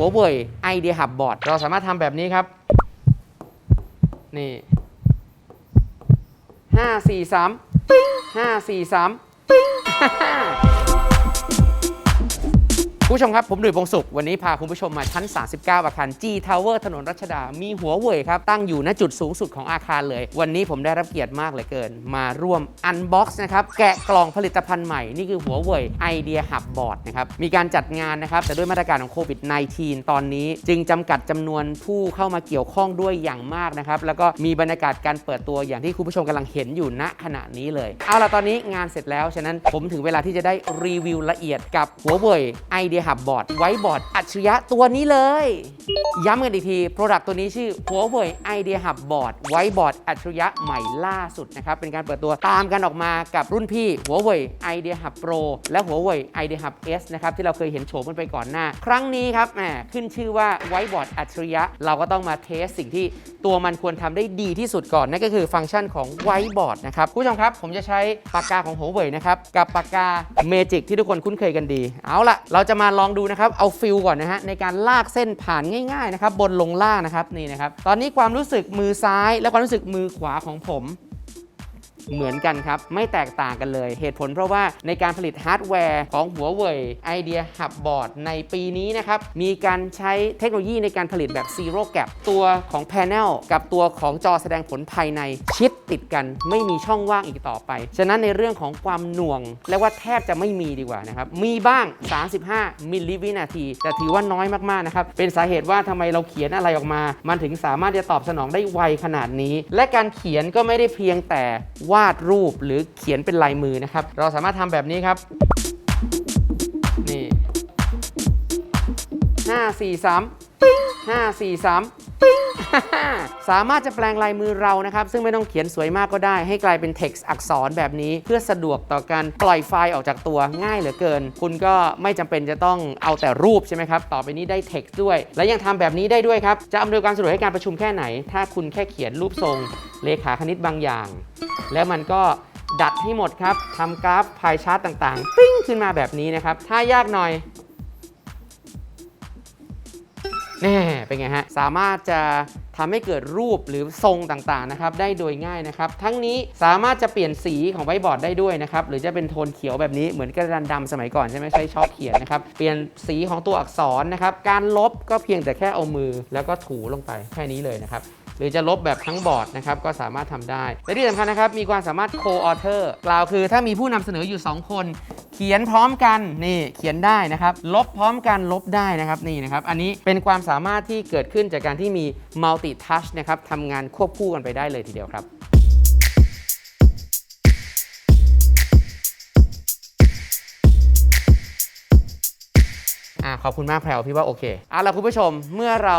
หัวเว่ยไอเดียหับบอร์ดเราสามารถทำแบบนี้ครับ นี่ห้าสี่สามปิ้งห้าสี่สามปิ้ง ผู้ชมครับ ผมหนุ่ยพงศุขวันนี้พาคุณผู้ชมมาชั้น 39 อาคาร G Tower ถนนรัชดา มีหัวเว่ยครับ ตั้งอยู่ณจุดสูงสุดของอาคารเลย วันนี้ผมได้รับเกียรติมากเหลือเกิน มาร่วม Unbox นะครับ แกะกล่องผลิตภัณฑ์ใหม่ นี่คือหัวเว่ยไอเดียหับบอร์ดนะครับ มีการจัดงานนะครับ แต่ด้วยมาตรการของโควิด -19 ตอนนี้ จึงจำกัดจำนวนผู้เข้ามาเกี่ยวข้องด้วยอย่างมากนะครับ แล้วก็มีบรรยากาศการเปิดตัวอย่างที่คุณผู้ชมกำลังเห็นอยู่ณขณะนี้เลย เอาล่ะตอนนี้งานเสร็จแล้ว ฉะนั้นผมถึงเวลาที่จะได้รีวิวละเอียดกับหัวเว่ยไอเดียหับบอร์ดไว้บอร์ดอัจฉริยะตัวนี้เลย ย้ำกันอีกที Product ตัวนี้ชื่อหัวเว่ยไอเดียหับบอร์ดไว้บอร์ดอัจฉริยะใหม่ล่าสุดนะครับ เป็นการเปิดตัวตามกันออกมากับรุ่นพี่หัวเว่ยไอเดียหับโปรและหัวเว่ยไอเดียหับ S นะครับที่เราเคยเห็นโฉมกันไปก่อนหน้า ครั้งนี้ครับแหมขึ้นชื่อว่าไว้บอร์ดอัจฉริยะ เราก็ต้องมาเทสสิ่งที่ตัวมันควรทำได้ดีที่สุดก่อนนั่นก็คือฟังก์ชันของไวบอร์ดนะครับผู้ชมครับผมจะใช้ปากกาของหัวเว่ยนะครับกับปากกาเมจิกที่ทุกคนคุ้นเคยกันดี เอาละเราจะมาลองดูนะครับ เอาฟิลก่อนนะฮะในการลากเส้นผ่านง่ายๆนะครับบนลงล่างนะครับนี่นะครับตอนนี้ความรู้สึกมือซ้าย และความรู้สึกมือขวาของผมเหมือนกันครับ ไม่แตกต่างกันเลย เหตุผลเพราะว่าในการผลิตฮาร์ดแวร์ของหัวเว่ยไอเดียหับบอร์ดในปีนี้นะครับ มีการใช้เทคโนโลยีในการผลิตแบบ Zero Gap ตัวของแพน e ลกับตัวของจอแสดงผลภายในชิด ติดกันไม่มีช่องว่างอีกต่อไป ฉะนั้นในเรื่องของความหน่วงเรียกว่าแทบจะไม่มีดีกว่านะครับ มีบ้าง 35 มิลลิวินาที แต่ถือว่าน้อยมากๆนะครับ เป็นสาเหตุว่าทำไมเราเขียนอะไรออกมา มันถึงสามารถจะตอบสนองได้ไวขนาดนี้ และการเขียนก็ไม่ได้เพียงแต่วาดรูปหรือเขียนเป็นลายมือนะครับ เราสามารถทำแบบนี้ครับนี่ห้าสี่สามปิ้งห้าสี่สามปิ้ง สามารถจะแปลงลายมือเรานะครับ ซึ่งไม่ต้องเขียนสวยมากก็ได้ ให้กลายเป็น text อักษรแบบนี้ เพื่อสะดวกต่อการปล่อยไฟล์ออกจากตัวง่ายเหลือเกิน คุณก็ไม่จำเป็นจะต้องเอาแต่รูปใช่ไหมครับ ต่อไปนี้ได้ text ด้วย และยังทำแบบนี้ได้ด้วยครับ จะอำนวยความสะดวกให้การประชุมแค่ไหน ถ้าคุณแค่เขียนรูปทรงเลขาคณิตบางอย่าง แล้วมันก็ดัดให้หมดครับทำกราฟพายชาร์ตต่างๆ ปิ้งขึ้นมาแบบนี้นะครับ ถ้ายากหน่อย แน่เป็นไงฮะ สามารถจะทำให้เกิดรูปหรือทรงต่างๆนะครับได้โดยง่ายนะครับ ทั้งนี้สามารถจะเปลี่ยนสีของไวบอร์ดได้ด้วยนะครับ หรือจะเป็นโทนเขียวแบบนี้เหมือนกระดานดำสมัยก่อนใช่ไหมใช้ช็อคเขียนนะครับ เปลี่ยนสีของตัวอักษรนะครับ การลบก็เพียงแต่แค่เอามือแล้วก็ถูลงไปแค่นี้เลยนะครับ หรือจะลบแบบทั้งบอร์ดนะครับก็สามารถทำได้ และที่สำคัญนะครับมีความสามารถ co-author กล่าวคือถ้ามีผู้นำเสนออยู่ 2 คน เขียนพร้อมกันนี่เขียนได้นะครับ ลบพร้อมกันลบได้นะครับนี่นะครับ อันนี้เป็นความสามารถที่เกิดขึ้นจากการที่มี multi touch นะครับทำงานควบคู่กันไปได้เลยทีเดียวครับอะขอบคุณมากแพรวพี่ว่าโอเคเอาล่ะคุณผู้ชมเมื่อเรา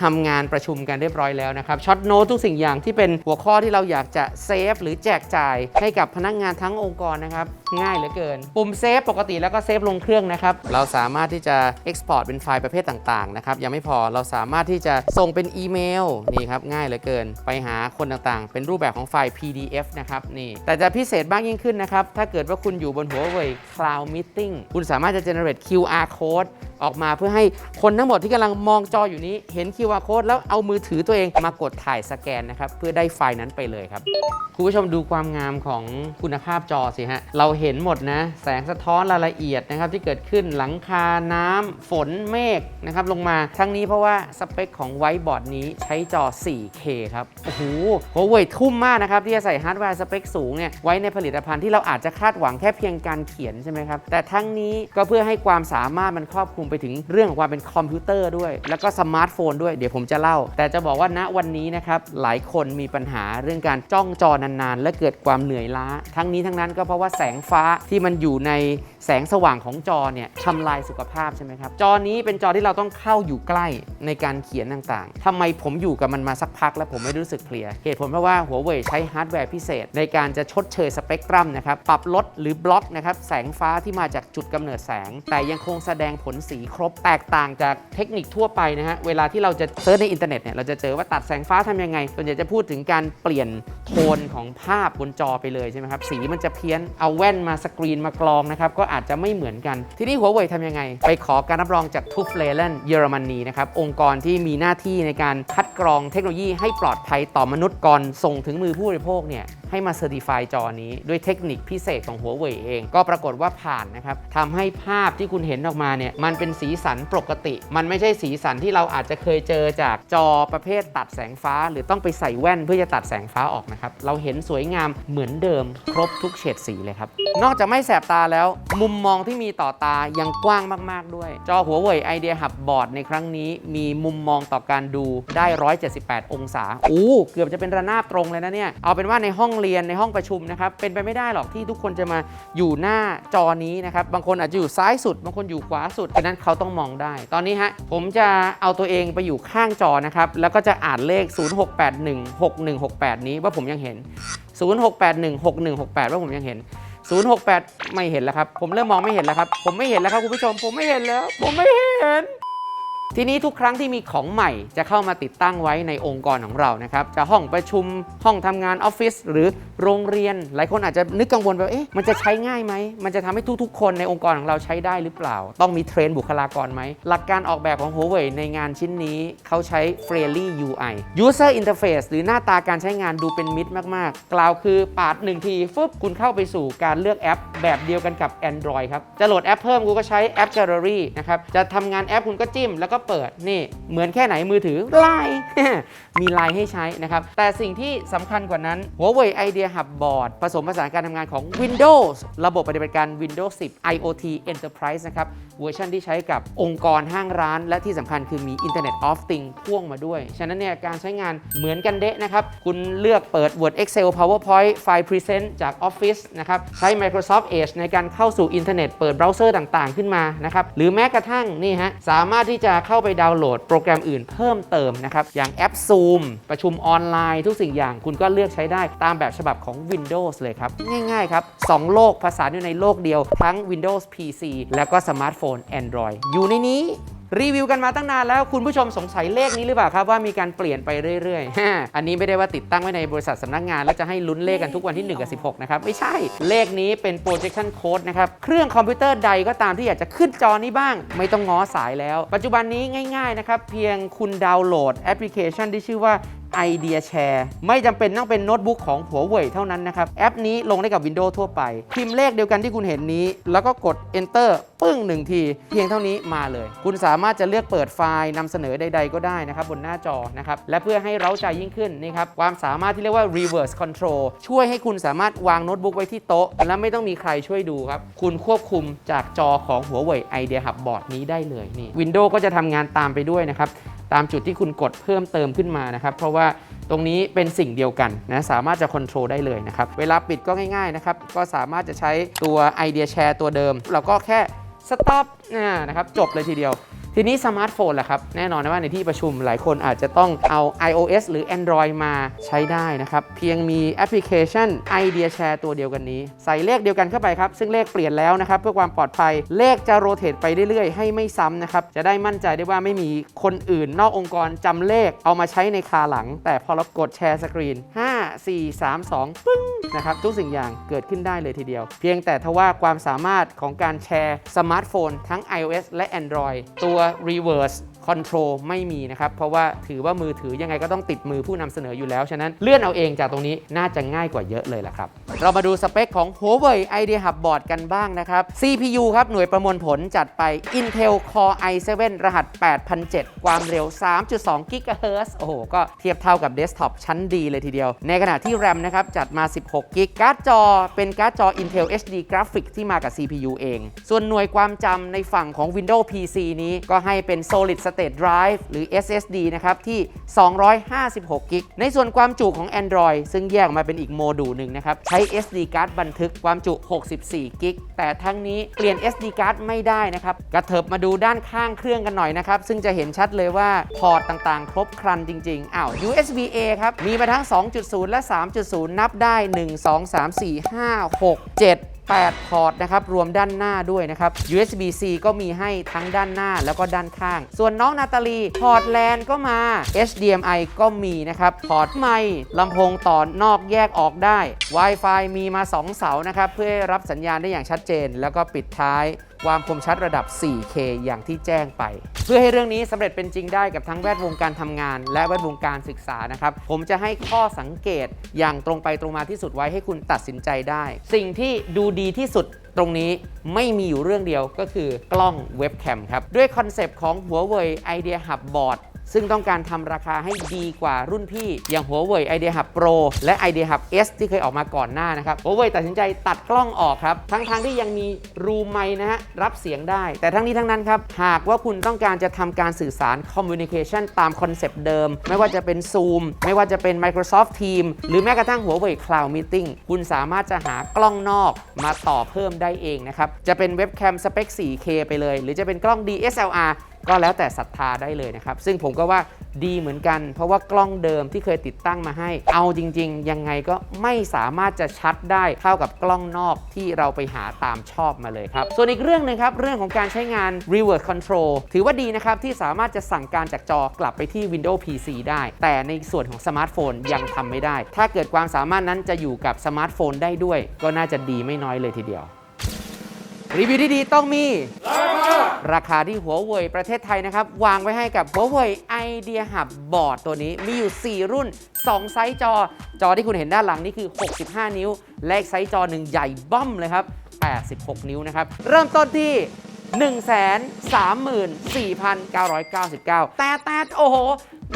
ทำงานประชุมกันเรียบร้อยแล้วนะครับช็อตโน้ตทุกสิ่งอย่างที่เป็นหัวข้อที่เราอยากจะเซฟหรือแจกจ่ายให้กับพนักงานทั้งองค์กรนะครับง่ายเหลือเกิน ปุ่มเซฟปกติแล้วก็เซฟลงเครื่องนะครับเราสามารถที่จะ Export เป็นไฟล์ประเภทต่างๆนะครับยังไม่พอเราสามารถที่จะส่งเป็นอีเมลนี่ครับง่ายเหลือเกิน ไปหาคนต่างๆ เป็นรูปแบบของไฟล์ PDF นะครับนี่แต่จะพิเศษมากยิ่งขึ้นนะครับถ้าเกิดว่าคุณอยู่บนหัวเว่ย Cloud Meeting คุณสามารถจะ generate QR code ออกมาเพื่อให้คนทั้งหมดที่กำลังมองจออยู่นี้ เห็น QR code แล้วเอามือถือตัวเองมากดถ่ายสแกนนะครับเพื่อได้ไฟล์นั้นไปเลยครับคุณผู้ชมดูความงามของคุณภาพจอสิฮะเราเห็นหมดนะ แสงสะท้อนรายละเอียดนะครับที่เกิดขึ้นหลังคาน้ำฝนเมฆนะครับลงมาทั้งนี้เพราะว่าสเปคของไวท์บอร์ดนี้ใช้จอ 4K ครับโอ้โหโหเว่ยทุ่มมากนะครับที่จะใส่ฮาร์ดแวร์สเปคสูงเนี่ยไว้ในผลิตภัณฑ์ที่เราอาจจะคาดหวังแค่เพียงการเขียนใช่ไหมครับแต่ทั้งนี้ก็เพื่อให้ความสามารถมันครอบคลุมไปถึงเรื่องของความเป็นคอมพิวเตอร์ด้วย แล้วก็สมาร์ทโฟนด้วยเดี๋ยวผมจะเล่า แต่จะบอกว่าณวันนี้นะครับหลายคนมีปัญหาเรื่องการจ้องจอนานๆ และเกิดความเหนื่อยล้า ทั้งนี้ทั้งนั้นก็เพราะว่าแสงฟ้าที่มันอยู่ในแสงสว่างของจอเนี่ยทำลายสุขภาพใช่ไหมครับ จอนี้เป็นจอที่เราต้องเข้าอยู่ใกล้ในการเขียนต่างๆทำไมผมอยู่กับมันมาสักพักแล้วผมไม่รู้สึกเพลีย เหตุผลเพราะว่าหัวเว่ยใช้ฮาร์ดแวร์พิเศษ ในการจะชดเชยสเปกตรัมนะครับ ปรับลดหรือบล็อกนะครับแสงฟ้าที่มาจากจุดกำเนิดแสง แต่ยังคงแสดงผลสีครบแตกต่างจากเทคนิคทั่วไปนะฮะ เวลาที่เราจะเซิร์ชในอินเทอร์เน็ตเนี่ยเราจะเจอว่าตัดแสงฟ้าทำยังไงส่วนใหญ่จะพูดถึงการเปลี่ยนโทนของภาพบนจอไปเลยใช่ไหมครับ สีมันจะเพี้ยนเอาแว่นมาสกรีนมากรองนะครับ ก็อาจจะไม่เหมือนกัน ทีนี้หัวเว่ยทำยังไง ไปขอการรับรองจากทูฟเลเลนเยอรมนีนะครับ องค์กรที่มีหน้าที่ในการคัดกรองเทคโนโลยีให้ปลอดภัยต่อมนุษย์ก่อนส่งถึงมือผู้บริโภคเนี่ย ให้มาเซอร์ติฟายจอนี้ด้วยเทคนิคพิเศษของหัวเว่ยเอง ก็ปรากฏว่าผ่านนะครับทำให้ภาพที่คุณเห็นออกมาเนี่ยมันเป็นสีสันปกติ มันไม่ใช่สีสันที่เราอาจจะเคยเจอจากจอประเภทตัดแสงฟ้า หรือต้องไปใส่แว่นเพื่อจะตัดแสงฟ้าออกนะครับเราเห็นสวยงามเหมือนเดิมครบทุกเฉดสีเลยครับนอกจากไม่แสบตาแล้ว มุมมองที่มีต่อตายังกว้างมาก ๆ ด้วย จอหัวเว่ยไอเดียหับบอร์ดในครั้งนี้ มีมุมมองต่อการดูได้ 178 องศาอู้เกือบจะเป็นระนาบตรงเลยนะเนี่ยเอาเป็นว่าในห้องเรียนในห้องประชุมนะครับเป็นไปไม่ได้หรอกที่ทุกคนจะมาอยู่หน้าจอนี้นะครับบางคนอาจจะอยู่ซ้ายสุด บางคนอยู่ขวาสุดฉะนั้นเขาต้องมองได้ ตอนนี้ฮะผมจะเอาตัวเองไปอยู่ข้างจอนะครับแล้วก็จะอ่านเลข 06816168 นี้ว่าผมยังเห็น 06816168 ว่าผมยังเห็น068 ไม่เห็นแล้วครับ ผมเริ่มมองไม่เห็นแล้วครับ ผมไม่เห็นแล้วครับคุณผู้ชม ผมไม่เห็นแล้ว ผมไม่เห็น ทีนี้ทุกครั้งที่มีของใหม่จะเข้ามาติดตั้งไว้ในองค์กรของเรานะครับ จะห้องประชุมห้องทำงานออฟฟิศหรือโรงเรียน หลายคนอาจจะนึกกังวลว่าเอ๊ะมันจะใช้ง่ายไหม มันจะทำให้ทุกๆ คนในองค์กรของเราใช้ได้หรือเปล่า ต้องมีเทรนบุคลากรไหม หลักการออกแบบของ Huawei ในงานชิ้นนี้เขาใช้ Friendly UI User Interface หรือหน้าตาการใช้งานดูเป็นมิตรมากๆ กล่าวคือปาดหนึ่งทีฟึบคุณเข้าไปสู่การเลือกแอป แบบเดียวกันกับ Android ครับ จะโหลดแอปเพิ่มคุณก็ใช้แอป Gallery นะครับ จะทำงานแอปคุณก็จิ้มแล้วก็เปิดนี่ เหมือนแค่ไหนมือถือไลน์มีไลน์ให้ใช้นะครับ แต่สิ่งที่สำคัญกว่านั้น Huawei Idea Hub Board ผสมผสานการทำงานของ Windows ระบบปฏิบัติการ Windows 10 IoT Enterprise นะครับเวอร์ชันที่ใช้กับองค์กรห้างร้าน และที่สำคัญคือมี Internet of Things พ่วงมาด้วย ฉะนั้นเนี่ยการใช้งานเหมือนกันเดะนะครับ คุณเลือกเปิด Word Excel PowerPoint ไฟล์ Present จาก Office นะครับ ใช้ Microsoft Edge ในการเข้าสู่อินเทอร์เน็ตเปิดเบราว์เซอร์ต่างๆ ขึ้นมานะครับหรือแม้กระทั่งนี่ฮะสามารถที่จะเข้าไปดาวน์โหลดโปรแกรมอื่นเพิ่มเติมนะครับอย่างแอป Zoom ประชุมออนไลน์ทุกสิ่งอย่างคุณก็เลือกใช้ได้ตามแบบฉบับของ Windows เลยครับ ง่ายๆครับสองโลกภาษานอยู่ในโลกเดียวทั้ง Windows PC แล้วก็สมาร์ทโฟน Android อยู่ในนี้ รีวิวกันมาตั้งนานแล้วคุณผู้ชมสงสัยเลขนี้หรือเปล่าครับว่ามีการเปลี่ยนไปเรื่อยๆ อันนี้ไม่ได้ว่าติดตั้งไว้ในบริษัทสำนักงานแล้วจะให้ลุ้นเลขกันทุกวันที่ 1 กับ 16 นะครับ ไม่ใช่เลขนี้เป็น projection code นะครับ เครื่องคอมพิวเตอร์ใดก็ตามที่อยากจะขึ้นจอนี้บ้าง ไม่ต้องง้อสายแล้ว ปัจจุบันนี้ง่ายๆนะครับเพียงคุณดาวน์โหลดแอปพลิเคชันที่ชื่อว่า Idea Share ไม่จำเป็นต้องเป็นโน้ตบุ๊กของหัวเว่ยเท่านั้นนะครับ แอปนี้ลงได้กับ Windows ทั่วไป พิมพ์เลขเดียวกันที่คุณเห็นนี้ แล้วก็กด Enter ปึ้งหนึ่งที เพียงเท่านี้มาเลย คุณสามารถจะเลือกเปิดไฟล์นำเสนอใด ๆ ก็ได้นะครับ บนหน้าจอนะครับ และเพื่อให้เร้าใจยิ่งขึ้นนี่ครับความสามารถที่เรียกว่า reverse control ช่วยให้คุณสามารถวางโน้ตบุ๊กไว้ที่โต๊ะ และไม่ต้องมีใครช่วยดูครับคุณควบคุมจากจอของหัวเว่ย Idea Hub Board นี้ได้เลยนี่ Windows ก็จะทำงานตามไปด้วยนะครับ ตามจุดที่คุณกดเพิ่มเติมขึ้นมานะครับ เพราะว่าตรงนี้เป็นสิ่งเดียวกันนะสามารถจะควบคุมได้เลยนะครับ เวลาปิดก็ง่ายๆนะครับ ก็สามารถจะใช้ตัวไอเดียแชร์ตัวเดิมเราก็แค่ stop อ่านะครับจบเลยทีเดียว ทีนี้สมาร์ทโฟนล่ะครับ แน่นอนนะว่าในที่ประชุมหลายคนอาจจะต้องเอา iOS หรือ Android มาใช้ได้นะครับ เพียงมีแอปพลิเคชัน Idea Share ตัวเดียวกันนี้ ใส่เลขเดียวกันเข้าไปครับ ซึ่งเลขเปลี่ยนแล้วนะครับ เพื่อความปลอดภัยเลขจะโรเตทไปเรื่อยๆ ให้ไม่ซ้ำนะครับ จะได้มั่นใจได้ว่าไม่มีคนอื่นนอกองค์กรจำเลขเอามาใช้ในคาหลัง แต่พอเรากดแชร์สกรีน5 4 3 2ปึ้งนะครับทุกสิ่งอย่างเกิดขึ้นได้เลยทีเดียว เพียงแต่ทว่าความสามารถของการแชร์สมาร์ทโฟนทั้ง iOS และ Android ตัว reverse control ไม่มีนะครับ เพราะว่าถือว่ามือถือยังไงก็ต้องติดมือผู้นำเสนออยู่แล้ว ฉะนั้นเลื่อนเอาเองจากตรงนี้น่าจะง่ายกว่าเยอะเลยแหละครับ เรามาดูสเปคของ Huawei Idea Hub Board กันบ้างนะครับ CPU ครับ หน่วยประมวลผลจัดไป Intel Core i7 รหัส 8007 ความเร็ว 3.2 GHz โอ้โห ก็เทียบเท่ากับเดสก์ท็อปชั้นดีเลยทีเดียว ในขณะที่ RAM นะครับ จัดมา 16กิกการ์ดจอ เป็นการ์ดจอ Intel HD Graphics ที่มากับ CPU เอง ส่วนหน่วยความจำในฝั่งของ Windows PC นี้ก็ให้เป็น Solid State Drive หรือ SSD นะครับที่ 256 กิก ในส่วนความจุของ Android ซึ่งแยกออกมาเป็นอีกโมดูลหนึ่งนะครับ ใช้ SD card บันทึกความจุ 64 กิก แต่ทั้งนี้เปลี่ยน SD card ไม่ได้นะครับ กระเถิบมาดูด้านข้างเครื่องกันหน่อยนะครับ ซึ่งจะเห็นชัดเลยว่าพอร์ตต่างๆ ครบครันจริงๆ อ้าว USB A ครับ มีมาทั้ง 2.0 และ 3.0 นับได้ 1 2 3 4 5 6 7 8 พอร์ตนะครับ รวมด้านหน้าด้วยนะครับ USB-C ก็มีให้ทั้งด้านหน้าแล้วก็ด้านข้าง ส่วนน้องนาตาลี พอร์ตแลนก็มา HDMI ก็มีนะครับ พอร์ตไมค์ลำโพงต่อนอกแยกออกได้ Wi-Fi มีมา 2 เสานะครับ เพื่อรับสัญญาณได้อย่างชัดเจน แล้วก็ปิดท้ายความคมชัดระดับ 4K อย่างที่แจ้งไป เพื่อให้เรื่องนี้สำเร็จเป็นจริงได้กับทั้งแวดวงการทำงาน และแวดวงการศึกษานะครับ ผมจะให้ข้อสังเกตอย่างตรงไปตรงมาที่สุดไว้ให้คุณตัดสินใจได้ สิ่งที่ดูดีีที่สุดตรงนี้ไม่มีอยู่เรื่องเดียวก็คือกล้องเว็บแคมครับ ด้วยคอนเซปต์ของ Huawei Idea Hub Board ซึ่งต้องการทำราคาให้ดีกว่ารุ่นพี่ อย่าง Huawei Idea Hub Pro และ Idea Hub S ที่เคยออกมาก่อนหน้านะครับ Huawei ตัดสินใจตัดกล้องออกครับ ทั้งๆทที่ยังมีรูไมนะฮะรับเสียงได้ แต่ทั้งนี้ทั้งนั้นครับ หากว่าคุณต้องการจะทำการสื่อสาร Communication ตามคอนเซปต์เดิม ไม่ว่าจะเป็น Zoom ไม่ว่าจะเป็น Microsoft Teams หรือแม้กระทั่ง Huawei Cloud Meeting คุณสามารถจะหากล้องนอกมาต่อเพิ่มได้เองนะครับจะเป็นเว็บแคมสเปค 4K ไปเลย หรือจะเป็นกล้อง DSLR ก็แล้วแต่ศรัทธาได้เลยนะครับ ซึ่งผมก็ว่าดีเหมือนกัน เพราะว่ากล้องเดิมที่เคยติดตั้งมาให้ เอาจริง ๆ ยังไงก็ไม่สามารถจะชัดได้เท่ากับกล้องนอกที่เราไปหาตามชอบมาเลยครับ ส่วนอีกเรื่องหนึงครับ เรื่องของการใช้งาน reverse control ถือว่าดีนะครับ ที่สามารถจะสั่งการจากจอกลับไปที่ Windows PC ได้ แต่ในส่วนของสมาร์ทโฟนยังทำไม่ได้ ถ้าเกิดความสามารถนั้นจะอยู่กับสมาร์ทโฟนได้ด้วย ก็น่าจะดีไม่น้อยเลยทีเดียวรีวิวที่ดีต้องมี ราคาที่หัวเว่ยประเทศไทยนะครับ วางไว้ให้กับหัวเว่ย Idea Hub Board ตัวนี้มีอยู่ 4 รุ่น 2 ไซส์จอ จอที่คุณเห็นด้านหลังนี่คือ 65 นิ้ว และอีกไซส์จอหนึ่งใหญ่บ้อมเลยครับ 86 นิ้วนะครับ เริ่มต้นที่ 134,999 แต่แต่โอ้โห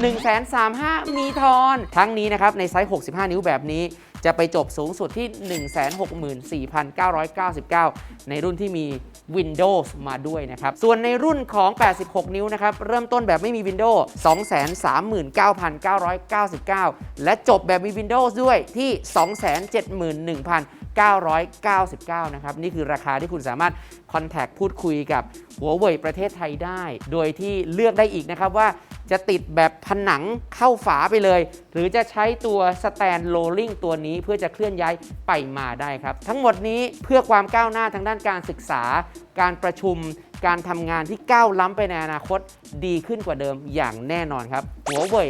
135,000มีทอน ทั้งนี้นะครับ ในไซส์ 65 นิ้วแบบนี้จะไปจบสูงสุดที่ 164,999 ในรุ่นที่มี Windows มาด้วยนะครับ ส่วนในรุ่นของ 86 นิ้วนะครับ เริ่มต้นแบบไม่มี Windows 239,999 และจบแบบมี Windows ด้วยที่ 271,000 999 นะครับ นี่คือราคาที่คุณสามารถคอนแทคพูดคุยกับหัวเว่ยประเทศไทยได้ โดยที่เลือกได้อีกนะครับว่าจะติดแบบผนังเข้าฝาไปเลย หรือจะใช้ตัวสแตนโ l ลิงตัวนี้เพื่อจะเคลื่อนย้ายไปมาได้ครับ ทั้งหมดนี้เพื่อความก้าวหน้าทางด้านการศึกษา การประชุม การทำงานที่ก้าวล้ำไปในอนาคตดีขึ้นกว่าเดิมอย่างแน่นอนครับหัวเว่ย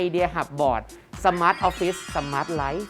Idea Hub Board Smart Office Smart Life